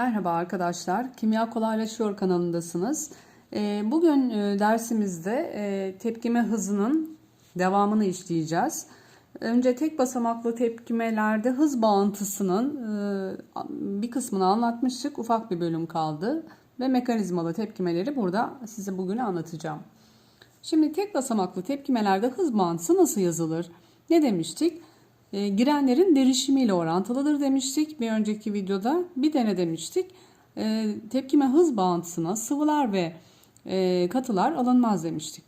Merhaba arkadaşlar, Kimya Kolaylaşıyor kanalındasınız. Ee, Bugün e, dersimizde e, tepkime hızının devamını işleyeceğiz. Önce tek basamaklı tepkimelerde hız bağıntısının e, bir kısmını anlatmıştık. Ufak bir bölüm kaldı ve mekanizmalı tepkimeleri burada size bugün anlatacağım. Şimdi tek basamaklı tepkimelerde hız bağıntısı nasıl yazılır? Ne demiştik? E, girenlerin derişimiyle orantılıdır demiştik bir önceki videoda. Bir de ne demiştik? E, tepkime hız bağıntısına sıvılar ve e, katılar alınmaz demiştik.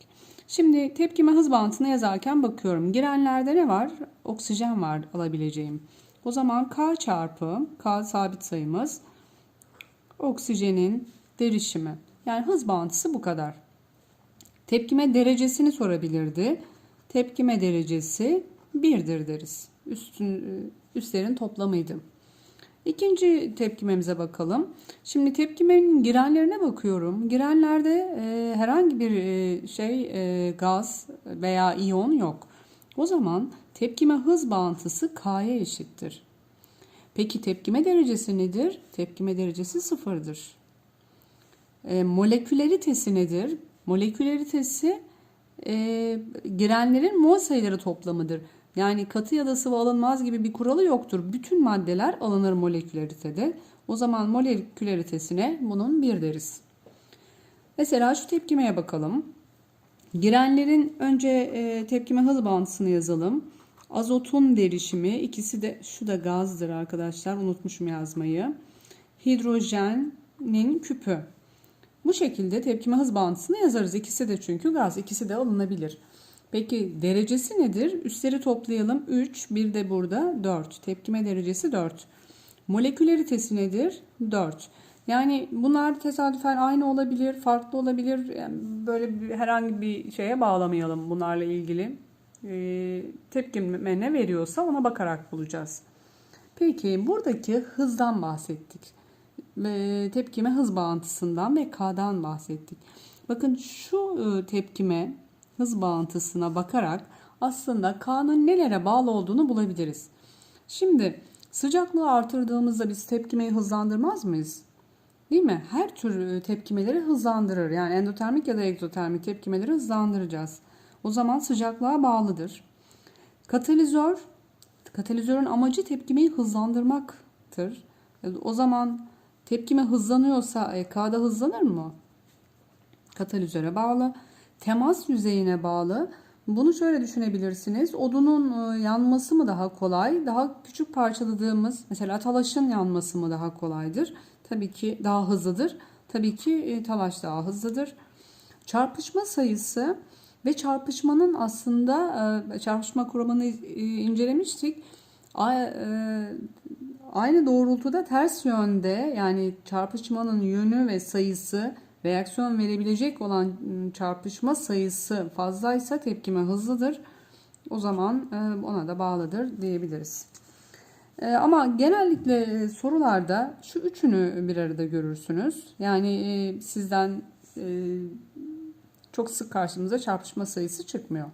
Şimdi tepkime hız bağıntısını yazarken bakıyorum. Girenlerde ne var? Oksijen var alabileceğim. O zaman K çarpı K sabit sayımız oksijenin derişimi. Yani hız bağıntısı bu kadar. Tepkime derecesini sorabilirdi. Tepkime derecesi 1'dir deriz. Üstün, üstlerin toplamıydı. İkinci tepkimemize bakalım. Şimdi tepkimenin girenlerine bakıyorum. Girenlerde e, herhangi bir e, şey e, gaz veya iyon yok. O zaman tepkime hız bağıntısı K'ya eşittir. Peki tepkime derecesi nedir? Tepkime derecesi sıfırdır. E, moleküleritesi nedir? Moleküleritesi e, girenlerin mol sayıları toplamıdır. Yani katı ya da sıvı alınmaz gibi bir kuralı yoktur. Bütün maddeler alınır molekülaritede. O zaman molekülaritesine bunun bir deriz. Mesela şu tepkimeye bakalım. Girenlerin önce e, tepkime hız bağıntısını yazalım. Azotun derişimi ikisi de şu da gazdır arkadaşlar unutmuşum yazmayı. Hidrojenin küpü. Bu şekilde tepkime hız bağıntısını yazarız. İkisi de çünkü gaz. ikisi de alınabilir. Peki derecesi nedir? Üstleri toplayalım. 3, bir de burada 4. Tepkime derecesi 4. Moleküleritesi nedir? 4. Yani bunlar tesadüfen aynı olabilir, farklı olabilir. Yani böyle bir, herhangi bir şeye bağlamayalım bunlarla ilgili. Ee, tepkime ne veriyorsa ona bakarak bulacağız. Peki buradaki hızdan bahsettik. Ee, tepkime hız bağıntısından ve K'dan bahsettik. Bakın şu e, tepkime hız bağıntısına bakarak aslında K'nın nelere bağlı olduğunu bulabiliriz. Şimdi sıcaklığı artırdığımızda biz tepkimeyi hızlandırmaz mıyız? Değil mi? Her tür tepkimeleri hızlandırır. Yani endotermik ya da egzotermik tepkimeleri hızlandıracağız. O zaman sıcaklığa bağlıdır. Katalizör, katalizörün amacı tepkimeyi hızlandırmaktır. O zaman tepkime hızlanıyorsa e, K'da hızlanır mı? Katalizöre bağlı temas yüzeyine bağlı. Bunu şöyle düşünebilirsiniz. Odunun e, yanması mı daha kolay? Daha küçük parçaladığımız mesela talaşın yanması mı daha kolaydır? Tabii ki daha hızlıdır. Tabii ki e, talaş daha hızlıdır. Çarpışma sayısı ve çarpışmanın aslında e, çarpışma kuramını incelemiştik. Aynı doğrultuda ters yönde yani çarpışmanın yönü ve sayısı reaksiyon verebilecek olan ıı, çarpışma sayısı fazlaysa tepkime hızlıdır. O zaman ıı, ona da bağlıdır diyebiliriz. Ama genellikle sorularda şu üçünü bir arada görürsünüz. Yani sizden çok sık karşımıza çarpışma sayısı çıkmıyor.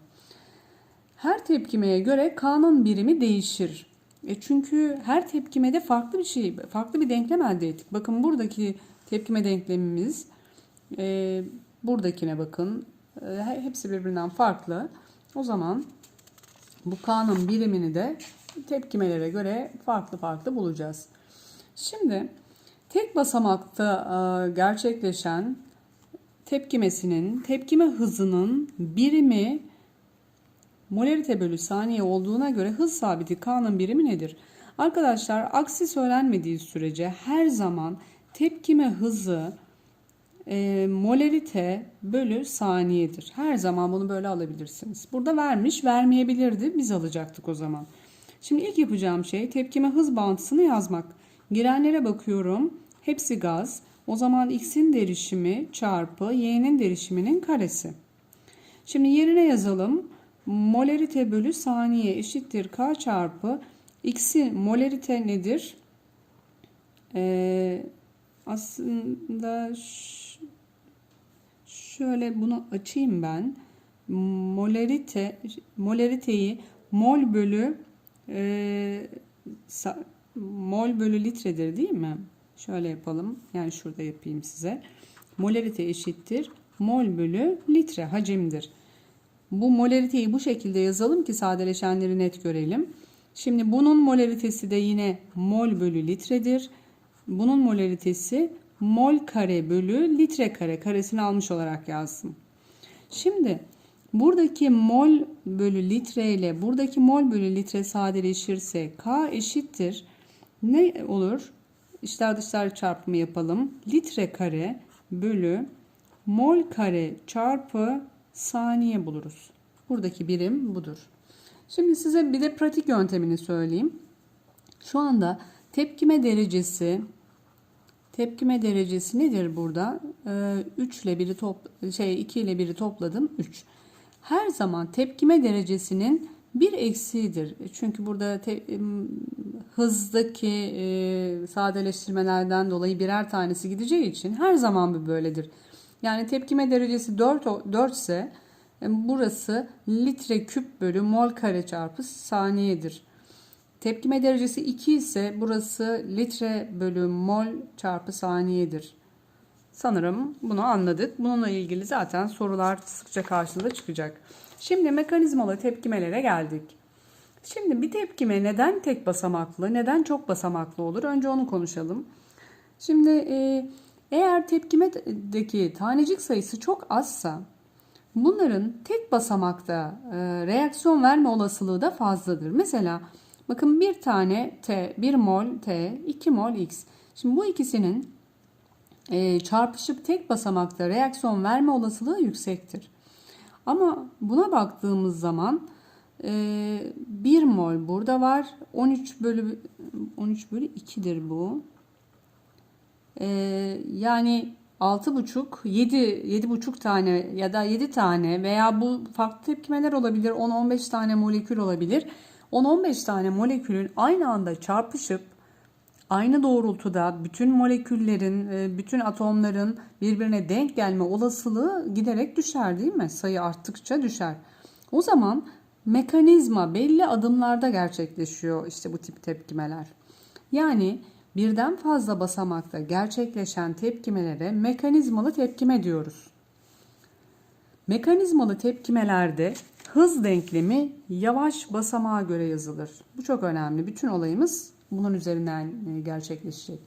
Her tepkimeye göre K'nın birimi değişir. E çünkü her tepkimede farklı bir şey, farklı bir denklem elde ettik. Bakın buradaki tepkime denklemimiz e, buradakine bakın. E, hepsi birbirinden farklı. O zaman bu K'nın birimini de tepkimelere göre farklı farklı bulacağız. Şimdi tek basamakta e, gerçekleşen tepkimesinin tepkime hızının birimi molarite bölü saniye olduğuna göre hız sabiti K'nın birimi nedir? Arkadaşlar aksi söylenmediği sürece her zaman tepkime hızı e, molarite bölü saniyedir. Her zaman bunu böyle alabilirsiniz. Burada vermiş vermeyebilirdi biz alacaktık o zaman. Şimdi ilk yapacağım şey tepkime hız bağıntısını yazmak. Girenlere bakıyorum. Hepsi gaz. O zaman x'in derişimi çarpı y'nin derişiminin karesi. Şimdi yerine yazalım. Molarite bölü saniye eşittir k çarpı x'in molarite nedir? Ee, aslında şöyle bunu açayım ben. Molarite, molariteyi mol bölü e, mol bölü litredir değil mi? Şöyle yapalım. Yani şurada yapayım size. Molarite eşittir. Mol bölü litre hacimdir. Bu molariteyi bu şekilde yazalım ki sadeleşenleri net görelim. Şimdi bunun molaritesi de yine mol bölü litredir. Bunun molaritesi mol kare bölü litre kare karesini almış olarak yazdım. Şimdi buradaki mol bölü litre ile buradaki mol bölü litre sadeleşirse K eşittir. Ne olur? İçler dışlar çarpımı yapalım. Litre kare bölü mol kare çarpı saniye buluruz. Buradaki birim budur. Şimdi size bir de pratik yöntemini söyleyeyim. Şu anda tepkime derecesi tepkime derecesi nedir burada? Ee, 3 ile biri top şey 2 ile biri topladım 3. Her zaman tepkime derecesinin bir eksiğidir. Çünkü burada te, hızdaki e, sadeleştirmelerden dolayı birer tanesi gideceği için her zaman bu böyledir. Yani tepkime derecesi 4, 4 ise e, burası litre küp bölü mol kare çarpı saniyedir. Tepkime derecesi 2 ise burası litre bölü mol çarpı saniyedir. Sanırım bunu anladık. Bununla ilgili zaten sorular sıkça karşımıza çıkacak. Şimdi mekanizmalı tepkimelere geldik. Şimdi bir tepkime neden tek basamaklı, neden çok basamaklı olur? Önce onu konuşalım. Şimdi e, eğer tepkimedeki tanecik sayısı çok azsa bunların tek basamakta e, reaksiyon verme olasılığı da fazladır. Mesela bakın bir tane T, 1 mol T, 2 mol X. Şimdi bu ikisinin e, çarpışıp tek basamakta reaksiyon verme olasılığı yüksektir. Ama buna baktığımız zaman e, 1 mol burada var. 13 bölü 13 bölü 2'dir bu. E, yani 6,5 7 7,5 tane ya da 7 tane veya bu farklı tepkimeler olabilir. 10-15 tane molekül olabilir. 10-15 tane molekülün aynı anda çarpışıp aynı doğrultuda bütün moleküllerin, e, bütün atomların birbirine denk gelme olasılığı giderek düşer değil mi? Sayı arttıkça düşer. O zaman mekanizma belli adımlarda gerçekleşiyor işte bu tip tepkimeler. Yani birden fazla basamakta gerçekleşen tepkimelere mekanizmalı tepkime diyoruz. Mekanizmalı tepkimelerde hız denklemi yavaş basamağa göre yazılır. Bu çok önemli. Bütün olayımız bunun üzerinden e, gerçekleşecek.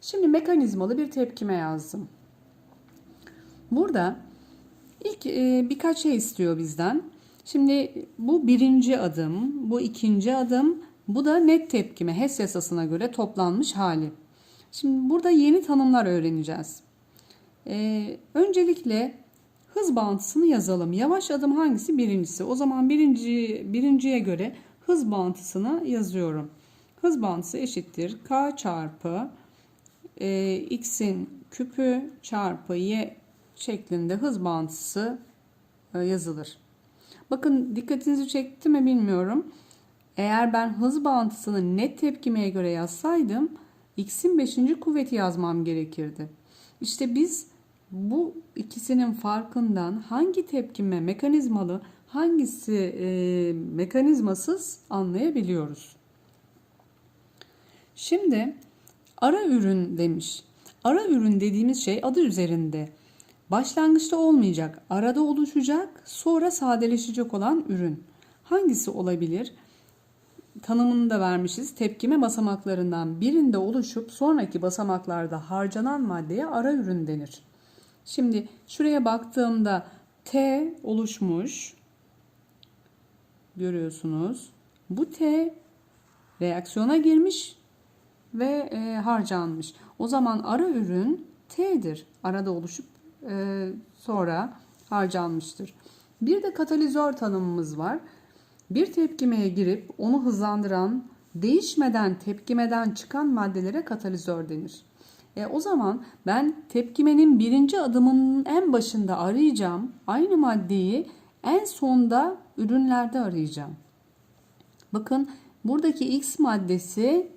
Şimdi mekanizmalı bir tepkime yazdım. Burada ilk e, birkaç şey istiyor bizden. Şimdi bu birinci adım, bu ikinci adım, bu da net tepkime HES yasasına göre toplanmış hali. Şimdi burada yeni tanımlar öğreneceğiz. Ee, öncelikle hız bağıntısını yazalım. Yavaş adım hangisi? Birincisi. O zaman birinci, birinciye göre hız bağıntısını yazıyorum. Hız bağıntısı eşittir. K çarpı e, x'in küpü çarpı y şeklinde hız bağıntısı e, yazılır. Bakın dikkatinizi çekti mi bilmiyorum. Eğer ben hız bağıntısını net tepkimeye göre yazsaydım x'in 5. kuvveti yazmam gerekirdi. İşte biz bu ikisinin farkından hangi tepkime mekanizmalı hangisi e, mekanizmasız anlayabiliyoruz. Şimdi ara ürün demiş. Ara ürün dediğimiz şey adı üzerinde. Başlangıçta olmayacak, arada oluşacak, sonra sadeleşecek olan ürün. Hangisi olabilir? Tanımını da vermişiz. Tepkime basamaklarından birinde oluşup sonraki basamaklarda harcanan maddeye ara ürün denir. Şimdi şuraya baktığımda T oluşmuş. Görüyorsunuz. Bu T reaksiyona girmiş ve e, harcanmış. O zaman ara ürün T'dir. Arada oluşup e, sonra harcanmıştır. Bir de katalizör tanımımız var. Bir tepkimeye girip onu hızlandıran, değişmeden tepkimeden çıkan maddelere katalizör denir. E, o zaman ben tepkimenin birinci adımının en başında arayacağım. Aynı maddeyi en sonda ürünlerde arayacağım. Bakın buradaki X maddesi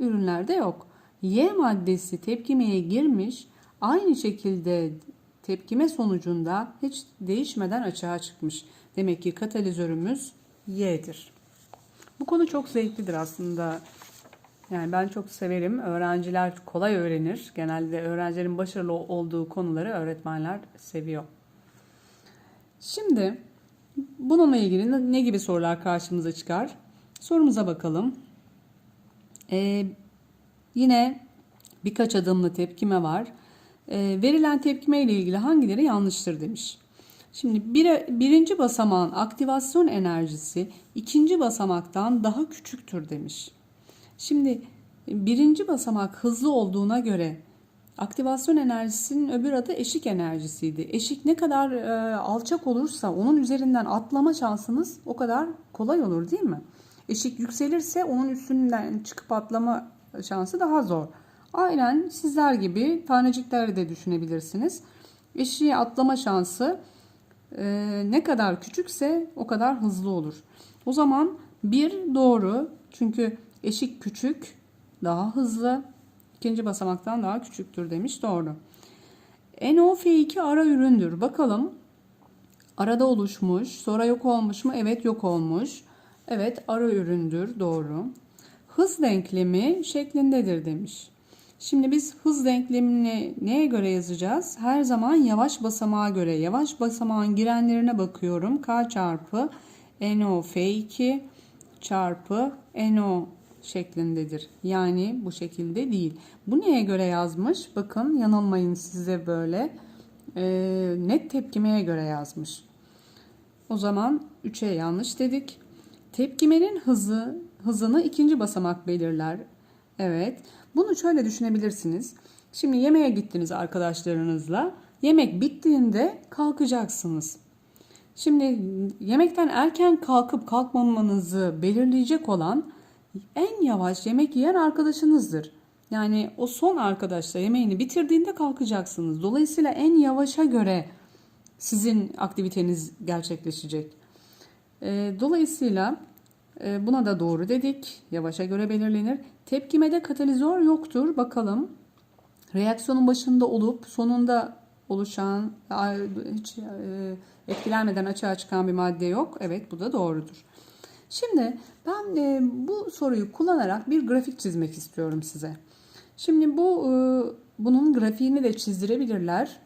ürünlerde yok. Y maddesi tepkimeye girmiş. Aynı şekilde tepkime sonucunda hiç değişmeden açığa çıkmış. Demek ki katalizörümüz Y'dir. Bu konu çok zevklidir aslında. Yani ben çok severim. Öğrenciler kolay öğrenir. Genelde öğrencilerin başarılı olduğu konuları öğretmenler seviyor. Şimdi bununla ilgili ne gibi sorular karşımıza çıkar? Sorumuza bakalım. Ee, yine birkaç adımlı tepkime var. Ee, verilen tepkime ile ilgili hangileri yanlıştır demiş. Şimdi bir, birinci basamağın aktivasyon enerjisi ikinci basamaktan daha küçüktür demiş. Şimdi birinci basamak hızlı olduğuna göre aktivasyon enerjisinin öbür adı eşik enerjisiydi. Eşik ne kadar e, alçak olursa onun üzerinden atlama şansınız o kadar kolay olur değil mi? Eşik yükselirse onun üstünden çıkıp atlama şansı daha zor. Aynen sizler gibi tanecikleri de düşünebilirsiniz. Eşiğe atlama şansı e, ne kadar küçükse o kadar hızlı olur. O zaman bir doğru çünkü eşik küçük daha hızlı ikinci basamaktan daha küçüktür demiş doğru. NOF2 ara üründür. Bakalım arada oluşmuş sonra yok olmuş mu? Evet yok olmuş. Evet ara üründür doğru. Hız denklemi şeklindedir demiş. Şimdi biz hız denklemini neye göre yazacağız? Her zaman yavaş basamağa göre. Yavaş basamağın girenlerine bakıyorum. K çarpı NOF2 çarpı NO şeklindedir. Yani bu şekilde değil. Bu neye göre yazmış? Bakın yanılmayın size böyle. E, net tepkimeye göre yazmış. O zaman 3'e yanlış dedik. Tepkimenin hızı hızını ikinci basamak belirler. Evet. Bunu şöyle düşünebilirsiniz. Şimdi yemeğe gittiniz arkadaşlarınızla. Yemek bittiğinde kalkacaksınız. Şimdi yemekten erken kalkıp kalkmamanızı belirleyecek olan en yavaş yemek yiyen arkadaşınızdır. Yani o son arkadaşla yemeğini bitirdiğinde kalkacaksınız. Dolayısıyla en yavaşa göre sizin aktiviteniz gerçekleşecek. Ee, dolayısıyla e, buna da doğru dedik. Yavaşa göre belirlenir. Tepkimede katalizör yoktur. Bakalım. Reaksiyonun başında olup sonunda oluşan hiç e, etkilenmeden açığa çıkan bir madde yok. Evet bu da doğrudur. Şimdi ben e, bu soruyu kullanarak bir grafik çizmek istiyorum size. Şimdi bu bunun grafiğini de çizdirebilirler.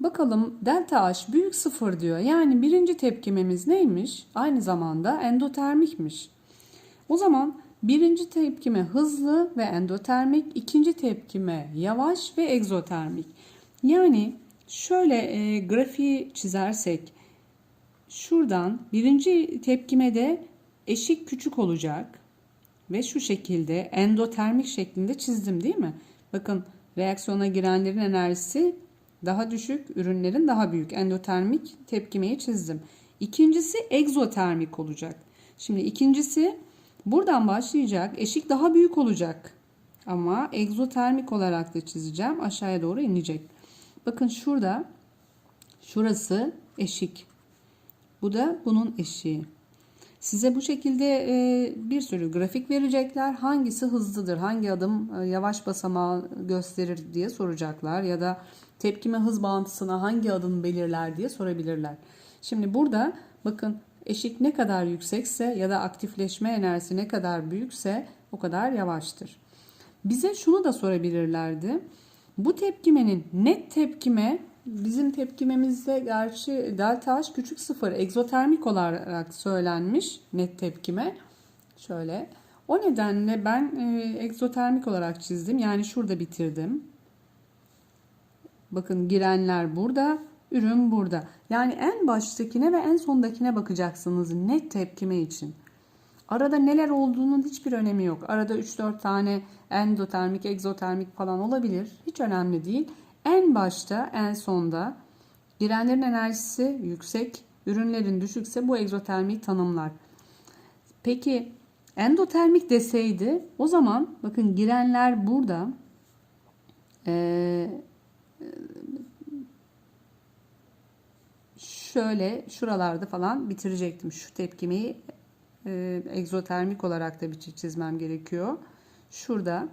Bakalım delta H büyük sıfır diyor. Yani birinci tepkimemiz neymiş? Aynı zamanda endotermikmiş. O zaman birinci tepkime hızlı ve endotermik, ikinci tepkime yavaş ve egzotermik. Yani şöyle e, grafiği çizersek şuradan birinci tepkimede eşik küçük olacak ve şu şekilde endotermik şeklinde çizdim değil mi? Bakın reaksiyona girenlerin enerjisi daha düşük, ürünlerin daha büyük. Endotermik tepkimeyi çizdim. İkincisi egzotermik olacak. Şimdi ikincisi buradan başlayacak. Eşik daha büyük olacak. Ama egzotermik olarak da çizeceğim. Aşağıya doğru inecek. Bakın şurada şurası eşik. Bu da bunun eşiği. Size bu şekilde e, bir sürü grafik verecekler. Hangisi hızlıdır, hangi adım e, yavaş basamağı gösterir diye soracaklar. Ya da tepkime hız bağıntısına hangi adım belirler diye sorabilirler. Şimdi burada bakın eşik ne kadar yüksekse ya da aktifleşme enerjisi ne kadar büyükse o kadar yavaştır. Bize şunu da sorabilirlerdi. Bu tepkimenin net tepkime bizim tepkimemizde gerçi delta H küçük sıfır egzotermik olarak söylenmiş net tepkime. Şöyle. O nedenle ben e, egzotermik olarak çizdim. Yani şurada bitirdim. Bakın girenler burada, ürün burada. Yani en baştakine ve en sondakine bakacaksınız net tepkime için. Arada neler olduğunun hiçbir önemi yok. Arada 3-4 tane endotermik, egzotermik falan olabilir. Hiç önemli değil. En başta, en sonda girenlerin enerjisi yüksek, ürünlerin düşükse bu egzotermiyi tanımlar. Peki endotermik deseydi o zaman bakın girenler burada. Ee, şöyle şuralarda falan bitirecektim. Şu tepkimeyi e, egzotermik olarak da bir çizmem gerekiyor. Şurada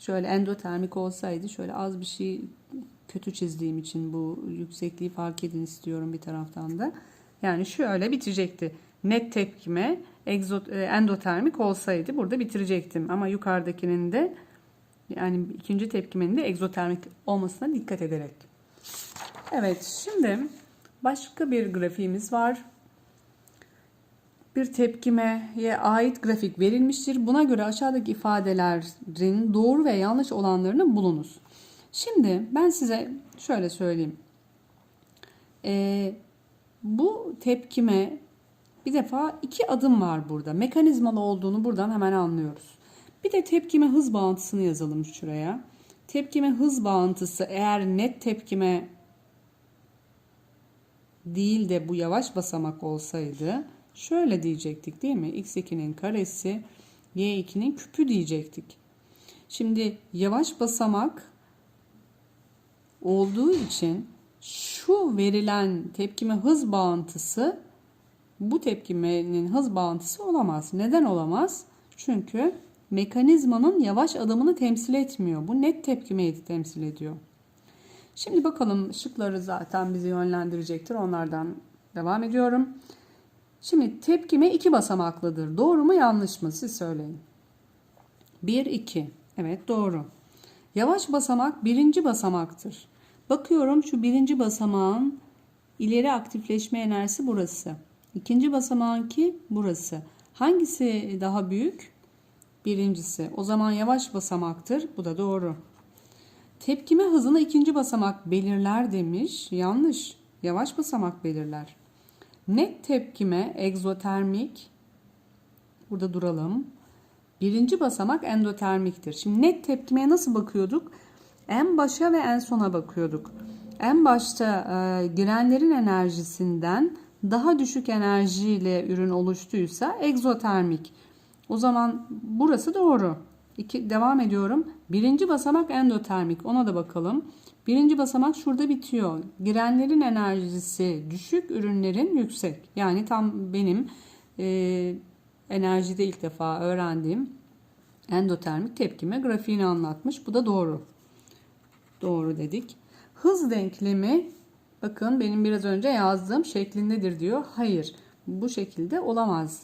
şöyle endotermik olsaydı şöyle az bir şey kötü çizdiğim için bu yüksekliği fark edin istiyorum bir taraftan da. Yani şöyle bitecekti. net tepkime e, endotermik olsaydı burada bitirecektim. Ama yukarıdakinin de yani ikinci tepkimenin de egzotermik olmasına dikkat ederek. Evet şimdi başka bir grafiğimiz var. Bir tepkimeye ait grafik verilmiştir. Buna göre aşağıdaki ifadelerin doğru ve yanlış olanlarını bulunuz. Şimdi ben size şöyle söyleyeyim. Ee, bu tepkime bir defa iki adım var burada. Mekanizmalı olduğunu buradan hemen anlıyoruz. Bir de tepkime hız bağıntısını yazalım şuraya. Tepkime hız bağıntısı eğer net tepkime değil de bu yavaş basamak olsaydı şöyle diyecektik değil mi? x2'nin karesi y2'nin küpü diyecektik. Şimdi yavaş basamak olduğu için şu verilen tepkime hız bağıntısı bu tepkimenin hız bağıntısı olamaz. Neden olamaz? Çünkü mekanizmanın yavaş adımını temsil etmiyor. Bu net tepkimeyi temsil ediyor. Şimdi bakalım şıkları zaten bizi yönlendirecektir. Onlardan devam ediyorum. Şimdi tepkime iki basamaklıdır. Doğru mu yanlış mı? Siz söyleyin. 1, 2. Evet doğru. Yavaş basamak birinci basamaktır. Bakıyorum şu birinci basamağın ileri aktifleşme enerjisi burası. İkinci basamağınki burası. Hangisi daha büyük? Birincisi. O zaman yavaş basamaktır. Bu da doğru. Tepkime hızını ikinci basamak belirler demiş. Yanlış. Yavaş basamak belirler. Net tepkime egzotermik. Burada duralım. Birinci basamak endotermiktir. Şimdi net tepkimeye nasıl bakıyorduk? En başa ve en sona bakıyorduk. En başta e, girenlerin enerjisinden daha düşük enerjiyle ürün oluştuysa egzotermik. O zaman burası doğru. İki, devam ediyorum. Birinci basamak endotermik. Ona da bakalım. Birinci basamak şurada bitiyor. Girenlerin enerjisi düşük, ürünlerin yüksek. Yani tam benim e, enerjide ilk defa öğrendiğim endotermik tepkime grafiğini anlatmış. Bu da doğru. Doğru dedik. Hız denklemi bakın benim biraz önce yazdığım şeklindedir diyor. Hayır bu şekilde olamaz.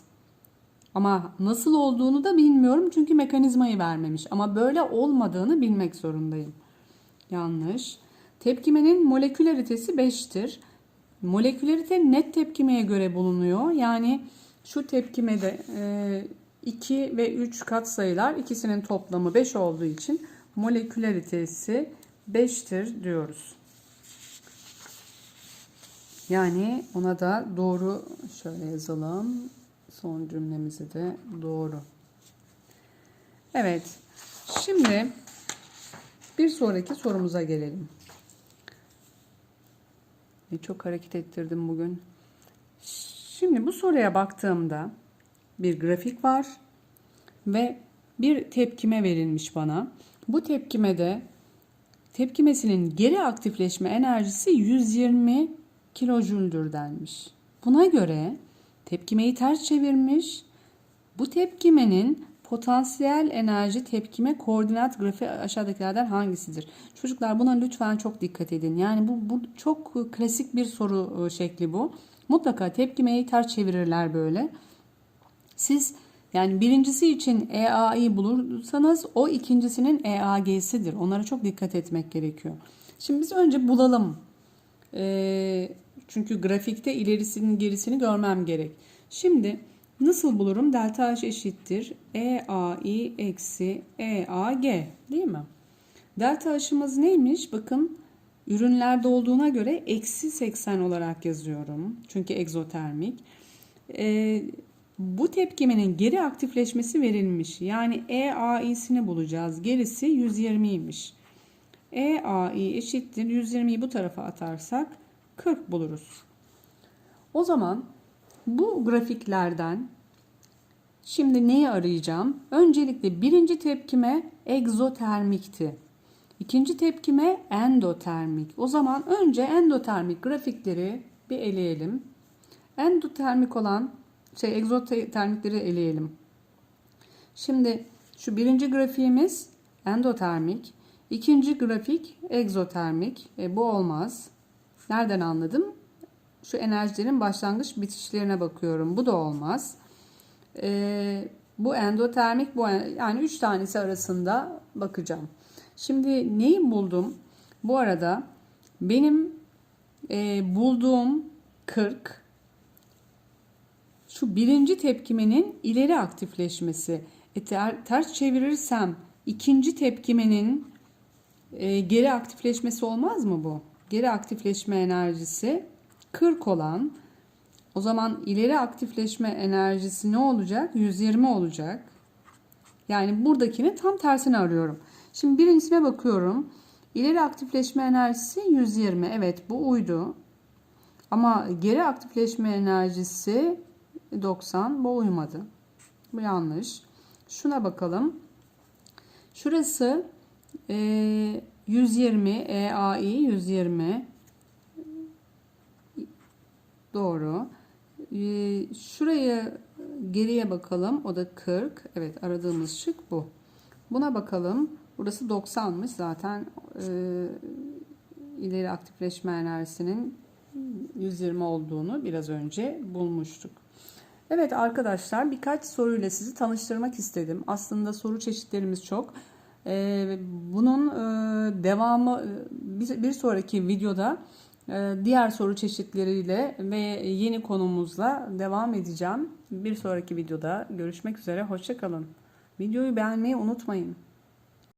Ama nasıl olduğunu da bilmiyorum çünkü mekanizmayı vermemiş. Ama böyle olmadığını bilmek zorundayım. Yanlış. Tepkimenin molekülaritesi 5'tir. Molekülarite net tepkimeye göre bulunuyor. Yani şu tepkimede 2 ve 3 kat sayılar ikisinin toplamı 5 olduğu için molekülaritesi 5'tir diyoruz. Yani ona da doğru şöyle yazalım. Son cümlemizi de doğru. Evet. Şimdi bir sonraki sorumuza gelelim. Çok hareket ettirdim bugün. Şimdi bu soruya baktığımda bir grafik var ve bir tepkime verilmiş bana. Bu tepkimede tepkimesinin geri aktifleşme enerjisi 120 kilojüldür denmiş. Buna göre tepkimeyi ters çevirmiş. Bu tepkimenin potansiyel enerji tepkime koordinat grafiği aşağıdakilerden hangisidir? Çocuklar buna lütfen çok dikkat edin. Yani bu, bu çok klasik bir soru şekli bu. Mutlaka tepkimeyi ters çevirirler böyle. Siz yani birincisi için EA'yı bulursanız o ikincisinin EAG'sidir. Onlara çok dikkat etmek gerekiyor. Şimdi biz önce bulalım. Ee, çünkü grafikte ilerisinin gerisini görmem gerek. Şimdi nasıl bulurum? Delta H eşittir. EAI eksi EAG değil mi? Delta H'ımız neymiş? Bakın ürünlerde olduğuna göre eksi 80 olarak yazıyorum. Çünkü egzotermik. Ee, bu tepkimenin geri aktifleşmesi verilmiş. Yani EAI'sini bulacağız. Gerisi 120'ymiş. EAI eşittir. 120'yi bu tarafa atarsak 40 buluruz. O zaman bu grafiklerden şimdi neyi arayacağım? Öncelikle birinci tepkime egzotermikti. İkinci tepkime endotermik. O zaman önce endotermik grafikleri bir eleyelim. Endotermik olan şey egzotermikleri eleyelim. Şimdi şu birinci grafiğimiz endotermik. ikinci grafik egzotermik. E, bu olmaz. Nereden anladım? Şu enerjilerin başlangıç bitişlerine bakıyorum. Bu da olmaz. Ee, bu endotermik bu yani 3 tanesi arasında bakacağım. Şimdi neyi buldum? Bu arada benim e, bulduğum 40 şu birinci tepkimenin ileri aktifleşmesi. E, ter- ters çevirirsem ikinci tepkimenin e, geri aktifleşmesi olmaz mı bu? Geri aktifleşme enerjisi 40 olan o zaman ileri aktifleşme enerjisi ne olacak? 120 olacak. Yani buradakini tam tersini arıyorum. Şimdi birincisine bakıyorum. İleri aktifleşme enerjisi 120. Evet bu uydu. Ama geri aktifleşme enerjisi 90. Bu uymadı. Bu yanlış. Şuna bakalım. Şurası e, 120 EAI 120 doğru. E, şurayı geriye bakalım. O da 40. Evet aradığımız şık bu. Buna bakalım. Burası 90'mış zaten e, ileri aktifleşme enerjisinin 120 olduğunu biraz önce bulmuştuk. Evet arkadaşlar birkaç soruyla sizi tanıştırmak istedim. Aslında soru çeşitlerimiz çok. Ee, bunun e, devamı e, bir, sonraki videoda e, diğer soru çeşitleriyle ve yeni konumuzla devam edeceğim. Bir sonraki videoda görüşmek üzere. Hoşçakalın. Videoyu beğenmeyi unutmayın.